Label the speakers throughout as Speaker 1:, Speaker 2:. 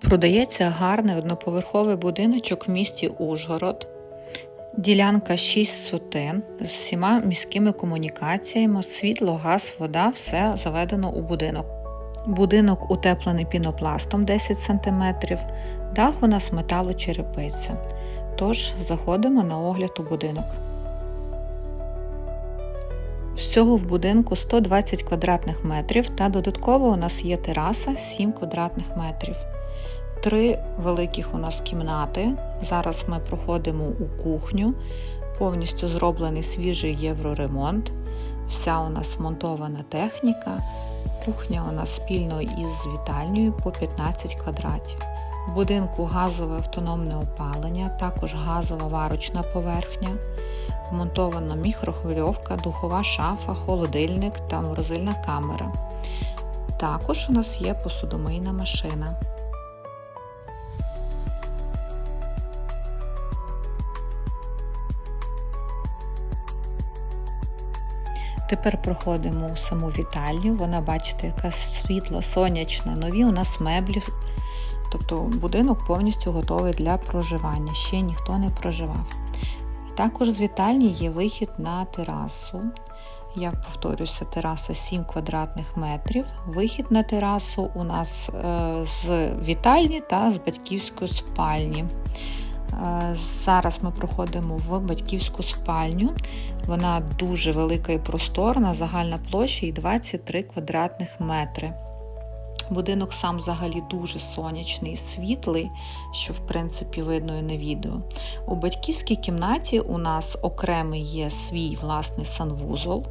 Speaker 1: Продається гарний одноповерховий будиночок в місті Ужгород. Ділянка 6 сотен з всіма міськими комунікаціями, світло, газ, вода, все заведено у будинок. Будинок утеплений пінопластом 10 см, дах у нас металочерепиця. Тож заходимо на огляд у будинок. Всього в будинку 120 квадратних метрів та додатково у нас є тераса 7 квадратних метрів. Три великих у нас кімнати. Зараз ми проходимо у кухню. Повністю зроблений свіжий євроремонт. Вся у нас монтована техніка. Кухня у нас спільно із вітальнею по 15 квадратів. В будинку газове автономне опалення, також газова варочна поверхня. Вмонтована мікрохвильовка, духова шафа, холодильник та морозильна камера. Також у нас є посудомийна машина. Тепер проходимо у саму вітальню. Вона, бачите, яка світла, сонячна, нові у нас меблі. Тобто будинок повністю готовий для проживання. Ще ніхто не проживав. Також з вітальні є вихід на терасу. Я повторюся, тераса 7 квадратних метрів. Вихід на терасу у нас е, з вітальні та з батьківської спальні. Е, Зараз ми проходимо в батьківську спальню. Вона дуже велика і просторна, загальна площа і 23 квадратних метри. Будинок сам взагалі дуже сонячний, світлий, що в принципі видно і на відео. У батьківській кімнаті у нас окремий є свій власний санвузол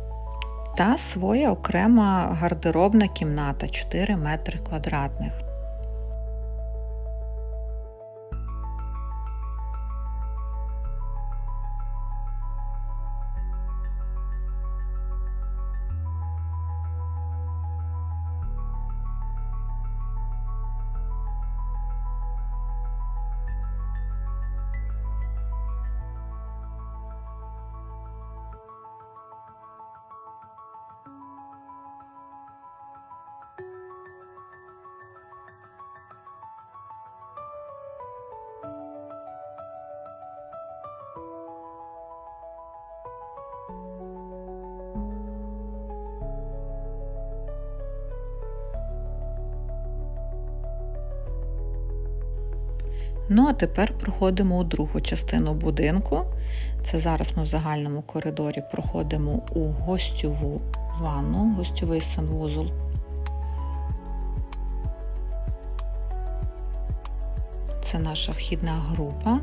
Speaker 1: та своя окрема гардеробна кімната 4 метри квадратних. Ну, а тепер проходимо у другу частину будинку. Це зараз ми в загальному коридорі проходимо у гостьову ванну, гостьовий санвузол. Це наша вхідна група.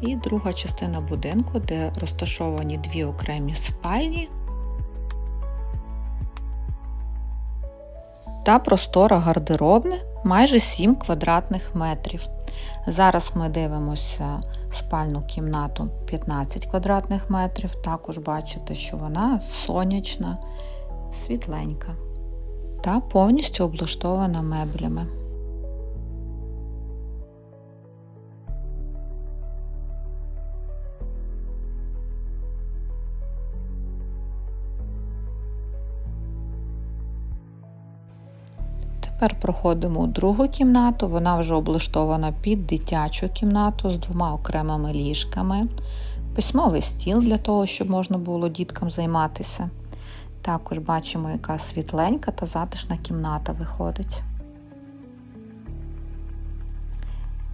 Speaker 1: І друга частина будинку, де розташовані дві окремі спальні та простора гардеробне майже 7 квадратних метрів. Зараз ми дивимося спальну кімнату 15 квадратних метрів. Також бачите, що вона сонячна, світленька та повністю облаштована меблями. Тепер проходимо у другу кімнату, вона вже облаштована під дитячу кімнату з двома окремими ліжками, письмовий стіл для того, щоб можна було діткам займатися. Також бачимо, яка світленька та затишна кімната виходить.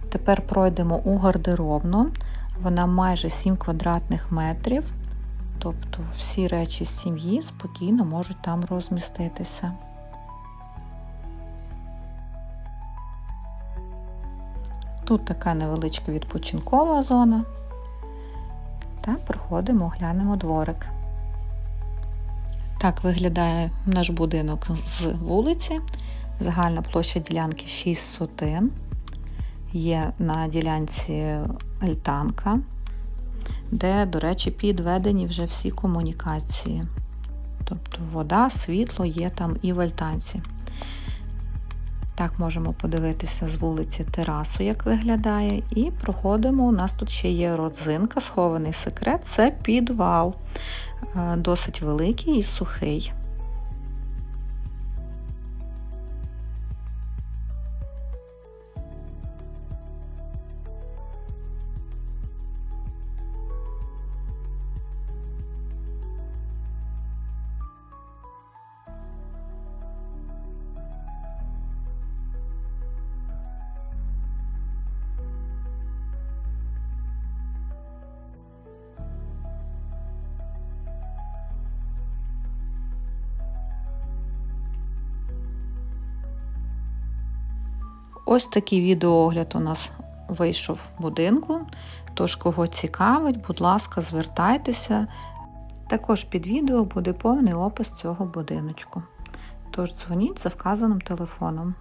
Speaker 1: Тепер пройдемо у гардеробну. Вона майже 7 квадратних метрів, тобто всі речі з сім'ї спокійно можуть там розміститися. Тут така невеличка відпочинкова зона. Та проходимо, оглянемо дворик. Так виглядає наш будинок з вулиці. Загальна площа ділянки 6 сотин. Є на ділянці альтанка, де, до речі, підведені вже всі комунікації. Тобто вода, світло є там і в альтанці. Так, можемо подивитися з вулиці терасу, як виглядає, і проходимо. У нас тут ще є родзинка, схований секрет це підвал. Е, досить великий і сухий. Ось такий відеоогляд у нас вийшов в будинку. Тож, кого цікавить, будь ласка, звертайтеся. Також під відео буде повний опис цього будиночку. Тож дзвоніть за вказаним телефоном.